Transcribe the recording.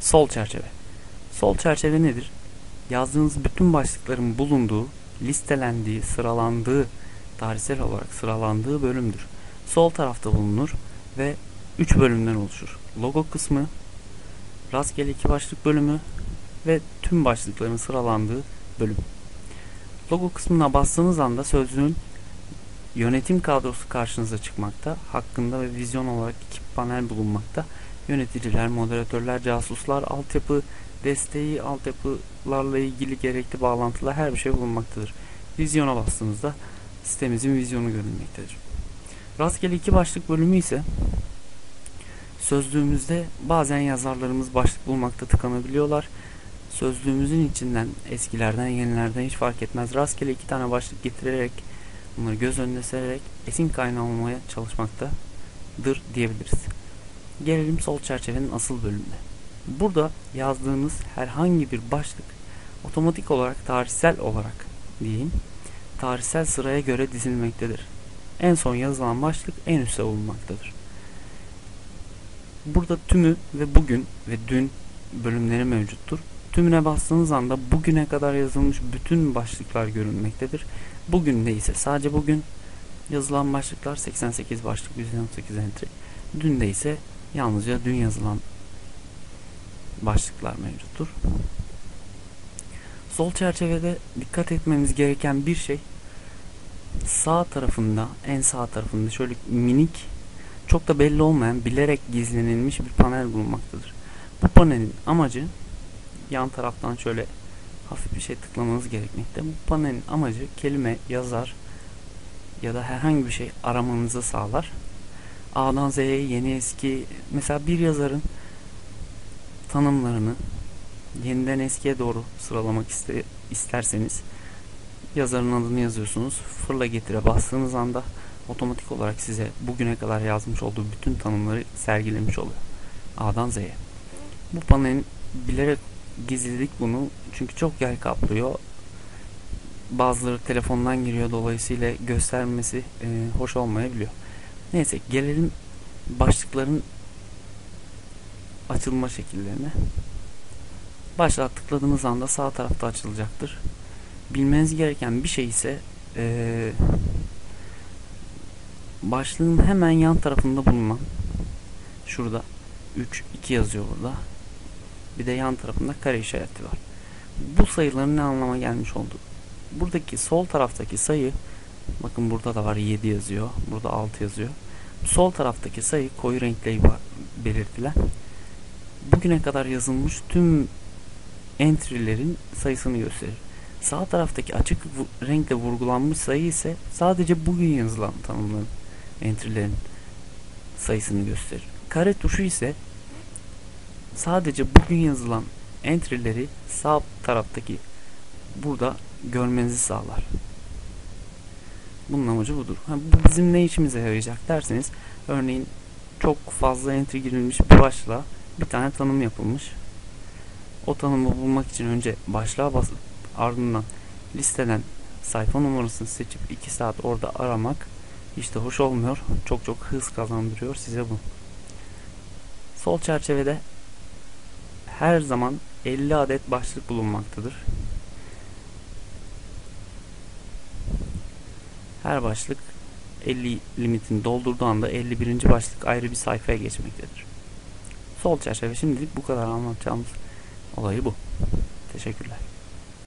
Sol çerçeve. Sol çerçeve nedir? Yazdığınız bütün başlıkların bulunduğu, listelendiği, sıralandığı, tarihsel olarak sıralandığı bölümdür. Sol tarafta bulunur ve 3 bölümden oluşur. Logo kısmı, rastgele iki başlık bölümü ve tüm başlıkların sıralandığı bölüm. Logo kısmına bastığınız anda sözlüğün yönetim kadrosu karşınıza çıkmakta. Hakkında ve vizyon olarak iki panel bulunmakta. Yöneticiler, moderatörler, casuslar, altyapı desteği, altyapılarla ilgili gerekli bağlantılar her bir şey bulunmaktadır. Vizyona bastığınızda sitemizin vizyonu görünmektedir. Rastgele iki başlık bölümü ise sözlüğümüzde bazen yazarlarımız başlık bulmakta tıkanabiliyorlar. Sözlüğümüzün içinden eskilerden yenilerden hiç fark etmez rastgele iki tane başlık getirerek bunları göz önüne sererek esin kaynağı olmaya çalışmaktadır diyebiliriz. Gelelim sol çerçevenin asıl bölümüne. Burada yazdığınız herhangi bir başlık otomatik olarak tarihsel olarak diyeyim tarihsel sıraya göre dizilmektedir. En son yazılan başlık en üstte bulunmaktadır. Burada tümü ve bugün ve dün bölümleri mevcuttur. Tümüne bastığınız anda bugüne kadar yazılmış bütün başlıklar görünmektedir. Bugün de ise sadece bugün yazılan başlıklar 88 başlık 118 entry. Dün de ise yalnızca dün yazılan başlıklar mevcuttur. Sol çerçevede dikkat etmemiz gereken bir şey sağ tarafında en sağ tarafında şöyle minik çok da belli olmayan bilerek gizlenilmiş bir panel bulunmaktadır. Bu panelin amacı yan taraftan şöyle hafif bir şey tıklamanız gerekmekte. Bu panelin amacı kelime, yazar ya da herhangi bir şey aramanızı sağlar. A'dan Z'ye yeni eski mesela bir yazarın tanımlarını yeniden eskiye doğru sıralamak iste, isterseniz yazarın adını yazıyorsunuz. Fırla getire bastığınız anda otomatik olarak size bugüne kadar yazmış olduğu bütün tanımları sergilemiş oluyor. A'dan Z'ye. Bu panelin bilerek gizledik bunu çünkü çok yer kaplıyor. Bazıları telefondan giriyor dolayısıyla göstermesi e, hoş olmayabiliyor. Neyse gelelim başlıkların açılma şekillerine. Başlığa tıkladığınız anda sağ tarafta açılacaktır. Bilmeniz gereken bir şey ise ee, başlığın hemen yan tarafında bulunan şurada 3 2 yazıyor burada. Bir de yan tarafında kare işareti var. Bu sayıların ne anlama gelmiş olduğu. Buradaki sol taraftaki sayı bakın burada da var 7 yazıyor. Burada 6 yazıyor. Sol taraftaki sayı koyu renkle belirtilen bugüne kadar yazılmış tüm entry'lerin sayısını gösterir. Sağ taraftaki açık renkle vurgulanmış sayı ise sadece bugün yazılan tanımların entry'lerin sayısını gösterir. Kare tuşu ise sadece bugün yazılan entry'leri sağ taraftaki burada görmenizi sağlar. Bunun amacı budur. Ha, bu bizim ne işimize yarayacak derseniz örneğin çok fazla entry girilmiş bir başlığa bir tane tanım yapılmış. O tanımı bulmak için önce başlığa basıp ardından listeden sayfa numarasını seçip 2 saat orada aramak de hoş olmuyor. Çok çok hız kazandırıyor size bu. Sol çerçevede her zaman 50 adet başlık bulunmaktadır. Her başlık 50 limitini doldurduğu anda 51. başlık ayrı bir sayfaya geçmektedir. Sol çerçeve şimdilik bu kadar anlatacağımız olayı bu. Teşekkürler.